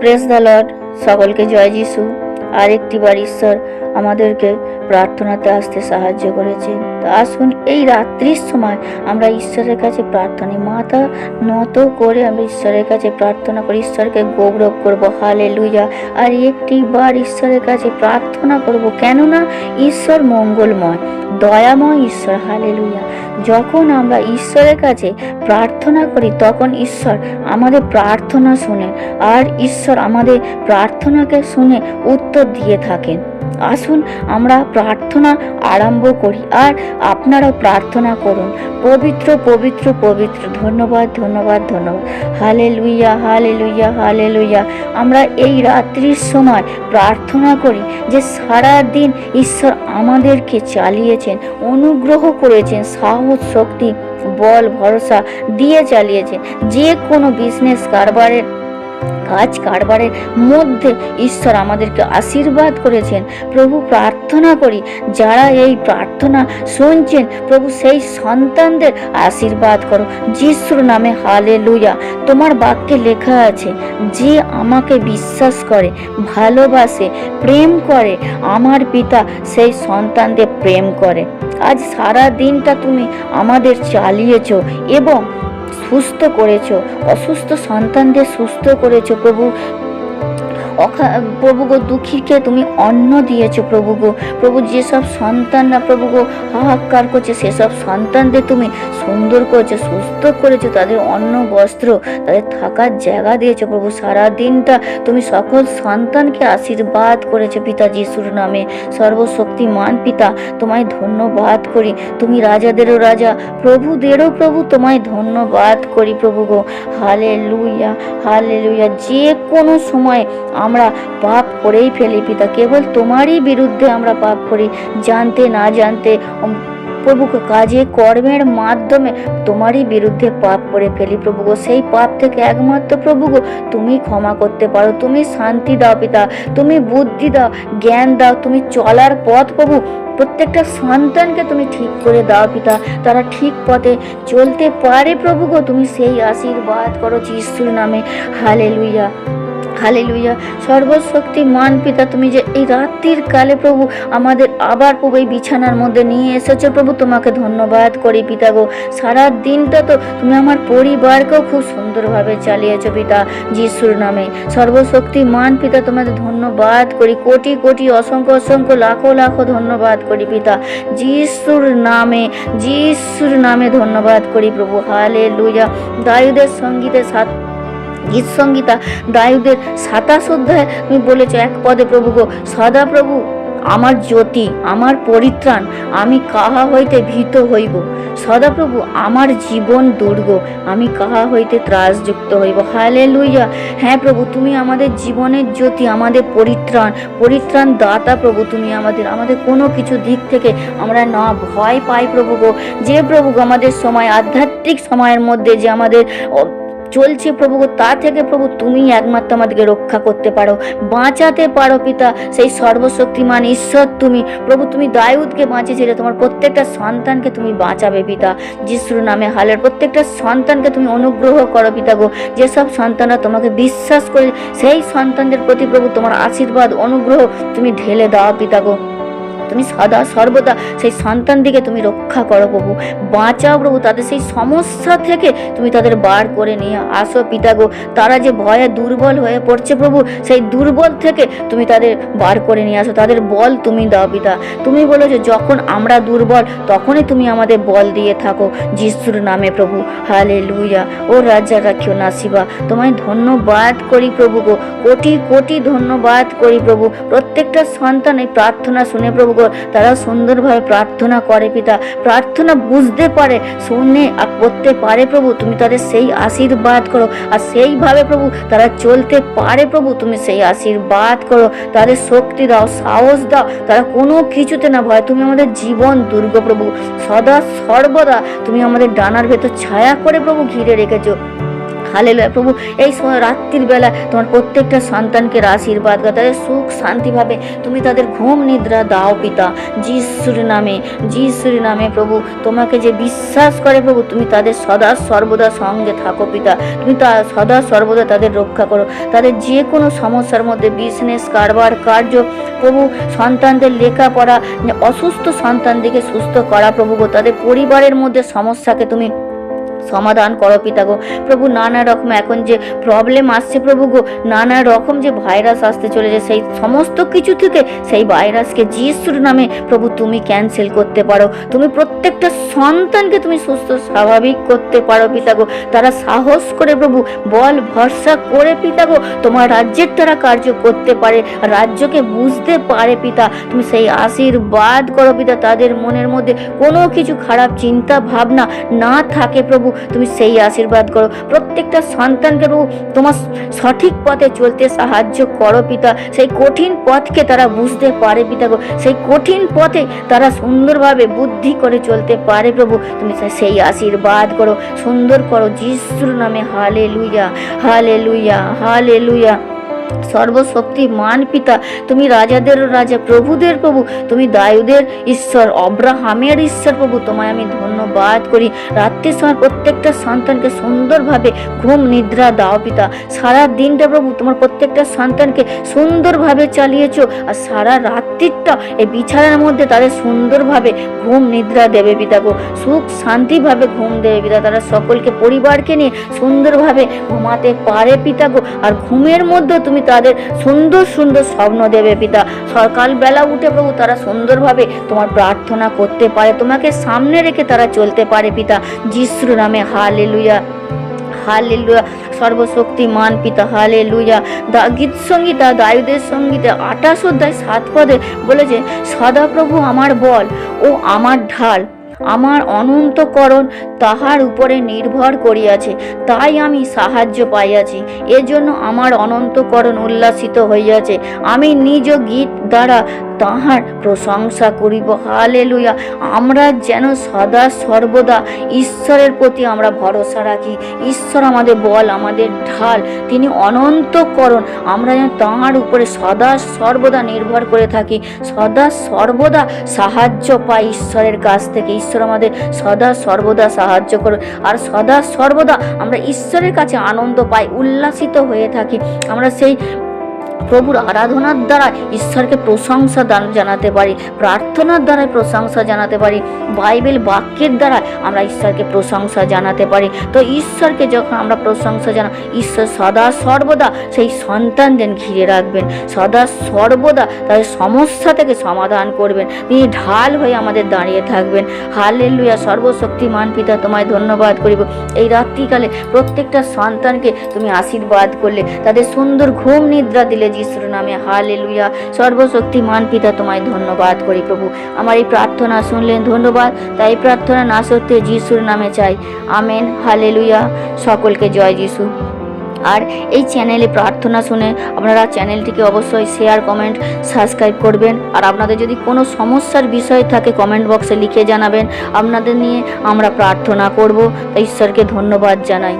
Press the Lord সকলকে জয় যিশু। আরেকটি বার ঈশ্বর আমাদেরকে প্রার্থনাতে আসতে সাহায্য করেছে আসুন এই রাত্রির সময় আমরা ঈশ্বরের কাছে প্রার্থনা মাথা নত করে আমরা ঈশ্বরের কাছে প্রার্থনা করি, ঈশ্বরকে গৌরব করব। হালে লুইয়া আর একটি বার ঈশ্বরের কাছে প্রার্থনা করব, কেননা ঈশ্বর মঙ্গলময়, দয়াময় ঈশ্বর। হালে লুইয়া যখন আমরা ঈশ্বরের কাছে প্রার্থনা করি, তখন ঈশ্বর আমাদের প্রার্থনা শুনেন আর ঈশ্বর আমাদের প্রার্থনাকে শুনে উত্তর দিয়ে থাকেন। আসুন আমরা প্রার্থনা আরম্ভ করি, আর আপনারাও প্রার্থনা করুন। পবিত্র পবিত্র পবিত্র। ধন্যবাদ ধন্যবাদ ধন্যবাদ। হালে লুইয়া হালে লুইয়া হালে লুইয়া আমরা এই রাত্রির সময় প্রার্থনা করি যে সারা দিন ঈশ্বর আমাদেরকে চালিয়েছেন, অনুগ্রহ করেছেন, সাহস, শক্তি, বল, ভরসা দিয়ে চালিয়েছেন। যে কোনো বিজনেস কারবারের কাজ কারবারের মধ্যে ঈশ্বর আমাদেরকে আশীর্বাদ করেছেন। প্রভু প্রার্থনা করি, যারা এই প্রার্থনা শুনছেন, প্রভু সেই সন্তানদের আশীর্বাদ করো। যিশুর নামে হালে লুইয়া তোমার বাক্যে লেখা আছে, যে আমাকে বিশ্বাস করে, ভালোবাসে, প্রেম করে, আমার পিতা সেই সন্তানদের প্রেম করে। আজ সারা দিনটা তুমি আমাদের চালিয়েছ এবং সুস্থ করেছ অসুস্থ সন্তানদের সুস্থ করেছ প্রভু। প্রভু গো, দুঃখীকে তুমি অন্ন দিয়েছ, প্রভু গো। প্রভু যেসব সন্তানরা, প্রভু গো, হাহাকার করছে সেসব সন্তানদের তুমি সুন্দর করেছ, সুস্থ করেছ, তাদের অন্ন, বস্ত্র, তাদের থাকার জায়গা দিয়েছ, প্রভু। সারা দিনটা তুমি সকল সন্তানকে আশীর্বাদ করেছ, পিতা যিশুর নামে। সর্বশক্তিমান পিতা, তোমায় ধন্যবাদ করি। তুমি রাজাদেরও রাজা, প্রভুদেরও প্রভু, তোমায় ধন্যবাদ করি, প্রভু গো। হালে লুইয়া হালে লুইয়া যে কোনো সময় আমরা পাপ করেই ফেলি পিতা। কেবল তোমারই বিরুদ্ধে আমরা পাপ করি। জানতে না জানতে প্রভু কাজে কর্মের মাধ্যমে তোমারই বিরুদ্ধে পাপ করে ফেলি প্রভু গো। সেই পাপ থেকে একমাত্র প্রভু গো, তুমি ক্ষমা করতে পারো। তুমি শান্তি দাও পিতা, তুমি বুদ্ধি দাও, জ্ঞান দাও, তুমি চলার পথ প্রভু। প্রত্যেকটা সন্তানকে তুমি ঠিক করে দাও পিতা। তারা ঠিক পথে চলতে পারে প্রভু গো। তুমি সেই আশীর্বাদ করো যিশুর নামে। হালে লুইয়া হালেলুইয়া সর্বশক্তি মান পিতা, তুমি যে এই রাত্রির কালে প্রভু আমাদের আবার প্রভু এই বিছানার মধ্যে নিয়ে এসেছ, প্রভু তোমাকে ধন্যবাদ করি পিতা গো। সারা দিনটা তো তুমি আমার পরিবারকেও খুব সুন্দরভাবে চালিয়েছো পিতা যিশুর নামে। সর্বশক্তি মান পিতা, তোমাদের ধন্যবাদ করি। কোটি কোটি, অসংখ্য অসংখ্য, লাখো লাখো ধন্যবাদ করি পিতা যিশুর নামে যিশুর নামে ধন্যবাদ করি প্রভু। হালে লুইয়া দায়ুদের সঙ্গীতে সাত গীত সঙ্গীতা দায়ুদের সাতাশ অধ্যায় তুমি বলেছ, এক পদে, প্রভু গো সদা প্রভু আমার জ্যোতি, আমার পরিত্রাণ, আমি কাহা হইতে ভীত হইব? সদাপ্রভু, আমার জীবন দুর্গ, আমি কাহা হইতে ত্রাসযুক্ত হইব? হালে লুইয়া হ্যাঁ প্রভু, তুমি আমাদের জীবনের জ্যোতি, আমাদের পরিত্রাণ পরিত্রাণ দাতা প্রভু, তুমি আমাদের আমাদের কোনো কিছু দিক থেকে আমরা না ভয় পাই প্রভু গো। যে প্রভু আমাদের সময়, আধ্যাত্মিক সময়ের মধ্যে যে আমাদের চলছে প্রভু, তা থেকে প্রভু তুমি একমাত্র আমাদেরকে রক্ষা করতে পারো, বাঁচাতে পারো পিতা, সেই সর্বশক্তিমান ঈশ্বর তুমি। প্রভু, তুমি দায়ুদকে বাঁচিয়েছিলে, তোমার প্রত্যেকটা সন্তানকে তুমি বাঁচাবে পিতা। যিশুর নামে হালের প্রত্যেকটা সন্তানকে তুমি অনুগ্রহ করো পিতা গো। যেসব সন্তানরা তোমাকে বিশ্বাস করে, সেই সন্তানদের প্রতি প্রভু তোমার আশীর্বাদ, অনুগ্রহ তুমি ঢেলে দাও পিতা গো। তুমি সদা সর্বদা সেই সন্তানদিকে তুমি রক্ষা করো প্রভু। বাঁচাও প্রভু, তাদের সেই সমস্যা থেকে তুমি তাদের বার করে নিয়ে আসো পিতা গো। তারা যে ভয়ে দুর্বল হয়ে পড়ছে প্রভু, সেই দুর্বল থেকে তুমি তাদের বার করে নিয়ে আসো। তাদের বল তুমি দাও পিতা। তুমি বলো যে যখন আমরা দুর্বল, তখনই তুমি আমাদের বল দিয়ে থাকো। যিশুর নামে প্রভু হালে লুইয়া ও রাজা, রাখিও নাসিবা। তোমায় ধন্যবাদ করি প্রভু গো। কোটি কোটি ধন্যবাদ করি প্রভু। প্রত্যেকটা সন্তান এই প্রার্থনা শুনে প্রভু গো তারা সুন্দরভাবে প্রার্থনা করে পিতা। প্রার্থনা বুঝতে পারে, শুনে আর করতে পারে প্রভু। তুমি তাদের সেই আশীর্বাদ করো। আর সেইভাবে প্রভু তারা চলতে পারে প্রভু। তুমি সেই আশীর্বাদ করো। তাদের শক্তি দাও, সাহস দাও। তারা কোনো কিছুতে না ভয়। তুমি আমাদের জীবন দুর্গ প্রভু। সদা সর্বদা তুমি আমাদের ডানার ভেতর ছায়া করে প্রভু ঘিরে রেখেছো। হালে প্রভু, এই সময় রাত্রির বেলা তোমার প্রত্যেকটা সন্তানকে আশীর্বাদ করো, তাদের সুখ শান্তিভাবে তুমি তাদের ঘুম নিদ্রা দাও পিতা। যিশুর নামে যিশুর নামে প্রভু, তোমাকে যে বিশ্বাস করে প্রভু, তুমি তাদের সদা সর্বদা সঙ্গে থাকো পিতা। তুমি তা সদা সর্বদা তাদের রক্ষা করো। তাদের যে কোনো সমস্যার মধ্যে বিজনেস কারবার, কার্য, প্রভু, সন্তানদের লেখাপড়া অসুস্থ সন্তানদেরকে সুস্থ করা প্রভু তাদের পরিবারের মধ্যে সমস্যাকে তুমি সমাধান করো পিতা গো। প্রভু, নানা রকম এখন যে প্রবলেম আসছে প্রভু গো, নানা রকম যে ভাইরাস আসতে চলেছে, সেই সমস্ত কিছু থেকে সেই ভাইরাসকে যিশুর নামে প্রভু তুমি ক্যান্সেল করতে পারো। তুমি প্রত্যেকটা সন্তানকে তুমি সুস্থ, স্বাভাবিক করতে পারো পিতা গো। তারা সাহস করে প্রভু, বল, ভরসা করে পিতা গো, তোমার রাজ্যের তারা কার্য করতে পারে, রাজ্যকে বুঝতে পারে পিতা। তুমি সেই আশীর্বাদ করো পিতা, তাদের মনের মধ্যে কোনো কিছু খারাপ চিন্তা ভাবনা না থাকে প্রভু। তুমি সেই আশীর্বাদ করো। প্রত্যেকটা সন্তানকে প্রভু তোমার সঠিক পথে চলতে সাহায্য করো পিতা। সেই কঠিন পথকে তারা বুঝতে পারে পিতা গো। সেই কঠিন পথে তারা সুন্দরভাবে বুদ্ধি করে চলতে পারে প্রভু। তুমি সেই আশীর্বাদ করো, সুন্দর করো। যিশুর নামে হালে লুইয়া হালে লুইয়া হালে লুইয়া সর্বশক্তি মান পিতা, তুমি রাজাদের রাজা, প্রভুদের প্রভু, তুমি দায়ুদের ঈশ্বর, অব্রাহামের ঈশ্বর প্রভু। তোমায় আমি ধন্যবাদ করি। রাত্রির সময় প্রত্যেকটা সন্তানকে সুন্দরভাবে ঘুম, নিদ্রা দাও পিতা। সারা দিনটা প্রভু, তোমার প্রত্যেকটা সন্তানকে সুন্দরভাবে চালিয়েছো। আর সারা রাত্রিটা এই বিছানার মধ্যে তাদের সুন্দরভাবে ঘুম, নিদ্রা দেবে পিতা গো। সুখ, শান্তিভাবে ঘুম দেবে পিতা। তারা সকলকে, পরিবারকে নিয়ে সুন্দরভাবে ঘুমাতে পারে পিতা গো। আর ঘুমের মধ্যে তুমি তাদের সুন্দর সুন্দর স্বপ্ন দেবে পিতা। সকালবেলা উঠে প্রভু তারা সুন্দরভাবে তোমার প্রার্থনা করতে পারে। তোমাকে সামনে রেখে তারা চলতে পারে পিতা। যিশুর নামে হালে লুইয়া হালেলুয়া। সর্বশক্তিমান পিতা, হালেলুয়া। দা গীত সঙ্গীতা, দায়ুদের সঙ্গীতে আঠাশ অধ্যায় সাত পদে বলেছে, সদাপ্রভু আমার বল ও আমার ঢাল আমার অনন্তকরণ তাহার উপরে নির্ভর করিয়াছে, তাই আমি সাহায্য পাইয়াছি। এজন্য আমার অনন্তকরণ উল্লাসিত হইয়াছে। আমি নিজ গীত দ্বারা তাহার প্রশংসা করিব। হালে লইয়া আমরা যেন সদা সর্বদা ঈশ্বরের প্রতি আমরা ভরসা রাখি। ঈশ্বর আমাদের বল, আমাদের ঢাল। তিনি অনন্তকরণ। আমরা যেন তাহার উপরে সদা সর্বদা নির্ভর করে থাকি। সদা সর্বদা সাহায্য পাই ঈশ্বরের কাছ থেকে। ঈশ্বর আমাদের সদা সর্বদা সাহায্য করে আর সদা সর্বদা আমরা ঈশ্বরের কাছে আনন্দ পাই, উল্লাসিত হয়ে থাকি। আমরা সেই প্রভুর আরাধনার দ্বারা ঈশ্বরকে প্রশংসা দান জানাতে পারি, প্রার্থনার দ্বারাই প্রশংসা জানাতে পারি, বাইবেল বাক্যের দ্বারা আমরা ঈশ্বরকে প্রশংসা জানাতে পারি। তো ঈশ্বরকে যখন আমরা প্রশংসা জানা, ঈশ্বর সদা সর্বদা সেই সন্তানদের ঘিরে রাখবেন, সদা সর্বদা তাদের সমস্যা থেকে সমাধান করবেন, তিনি ঢাল হয়ে আমাদের দাঁড়িয়ে থাকবেন। হালে হালেলুয়া, সর্বশক্তিমান পিতা, তোমায় ধন্যবাদ করিব। এই রাত্রিকালে প্রত্যেকটা সন্তানকে তুমি আশীর্বাদ করলে, তাদের সুন্দর ঘুম নিদ্রা দিলে যিশুর নামে, হালেলুয়া। সর্বশক্তিমান পিতা, তোমায় ধন্যবাদ করি প্রভু। আমার এই প্রার্থনা শুনলেন, ধন্যবাদ। তাই প্রার্থনা না সত্যি যিশুর নামে চাই। Amen, hallelujah. সকলকে জয় যিশু। আর এই চ্যানেলে প্রার্থনা শুনে আপনারা চ্যানেলটিকে অবশ্যই শেয়ার, কমেন্ট, সাবস্ক্রাইব করবেন। আর আপনাদের যদি কোনো সমস্যার বিষয় থাকে, কমেন্ট বক্সে লিখে জানাবেন। আপনাদের নিয়ে আমরা প্রার্থনা করব। তাই ঈশ্বরকে ধন্যবাদ জানাই।